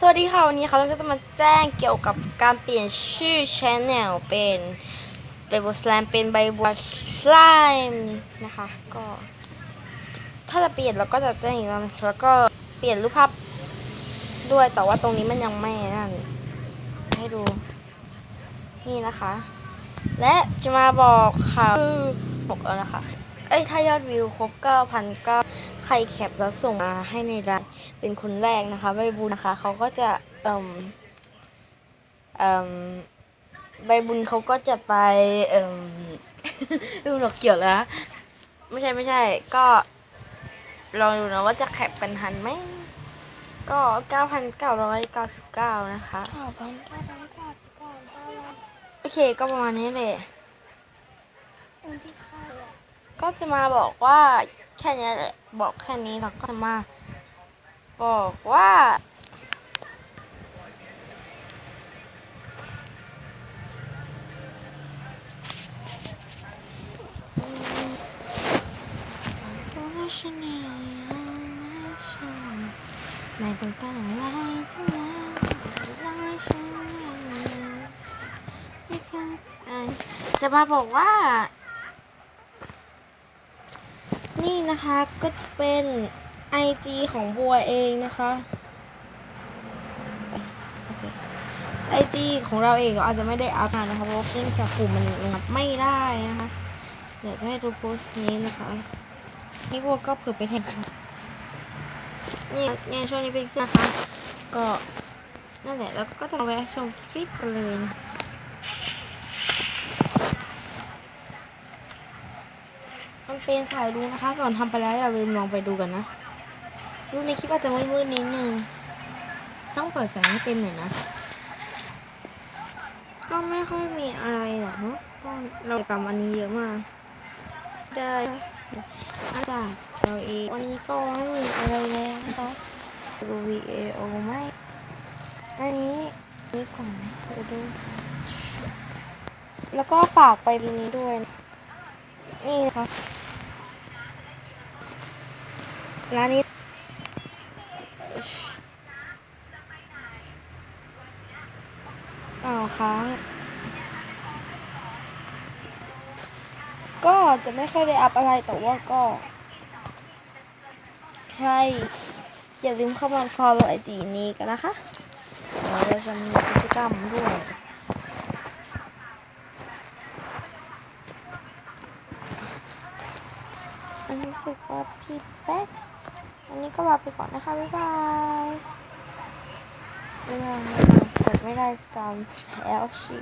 สวัสดีค่ะ วันนี้ค่ะเราก็จะมาแจ้งเกี่ยวกับการเปลี่ยนชื่อช anel เป็นใบบัวสแลมเป็นใบบัวสไลม์นะคะก็ถ้าจะเปลี่ยนเราก็จะแจ้งอีกแล้วแล้วก็เปลี่ยนรูปภาพด้วยแต่ว่าตรงนี้มันยังไม่นั่นให้ดู นี่นะคะ และจะมาบอกข่าวคือบอกแล้วนะคะเอ้ยถ้ายอดวิวครบ9,000ก็ ใครแคปแล้วส่งมาให้ในไลน์เป็นคนแรกนะคะใบบุญนะคะเขาก็จะเอ่มเอ่มใบบุญเขาก็จะไปเอ่มดูหรอกเกี่ยวแล้วไม่ใช่ไม่ใช่ ก็ลองดูนะว่าจะแคปกันทันไหมก็9,999นะคะข่าวพันเก้าพันเก้าเก้าเก้าวันโอเคก็ประมาณนี้เลยวันที่เข้าอะก็จะมาบอกว่า แค่นี้แหละบอกแค่นี้แล้วก็จะมา บอกว่าไม่ต้องการอะไรทั้งนั้นร้อยฉันไม่เข้าใจจะมาบอกว่า นะคะก็จะเป็น IG ของบัวเองนะคะไอจีของเราเองก็อาจจะไม่ได้อัพมานะคะเพราะเนื่องจากกลุ่มมันงับไม่ได้นะคะเดี๋ยวจะให้ดูโพสต์นี้นะคะนี่บัวก็เผื่อไปแทนค่ะนี่ยเนี่ยช่วงนี้เป็นนะคะก็นั่นแหละแล้วก็จะแวะชมคริปกันเลยนะ มันเป็นสายรุ้งนะคะ ก่อนทำไปแล้วอย่าลืมลองไปดูกันนะรูปในคลิปอาจจะมืดๆนิดนึง ต้องเปิดแสงให้เต็มหน่อยนะ ก็ไม่ค่อยมีอะไรหรอกเนาะก็เรากำวันนี้เยอะมาก ได้อาจารย์เราเองวันนี้ก็ไม่มีอะไรแล้วนะคะดู VAO ไหมอันนี้นี่ก่อนดี๋ยวดู แล้วก็ฝากไปนี้ด้วย นี่นะคะ ร้านนี้อ้าวค้างก็จะไม่ค่อยได้อัพอะไรแต่ว่าก็ใครอย่าลืมเข้ามา follow ไอจีนี้กันนะคะเราจะมีกิจกรรมด้วยอันนี้ฝึกว่าพี่แป๊ก วันนี้ก็ลาไปก่อนนะคะ บ๊ายบายไม่ได้ไม่ได้กดไม่ได้ตามแอลชี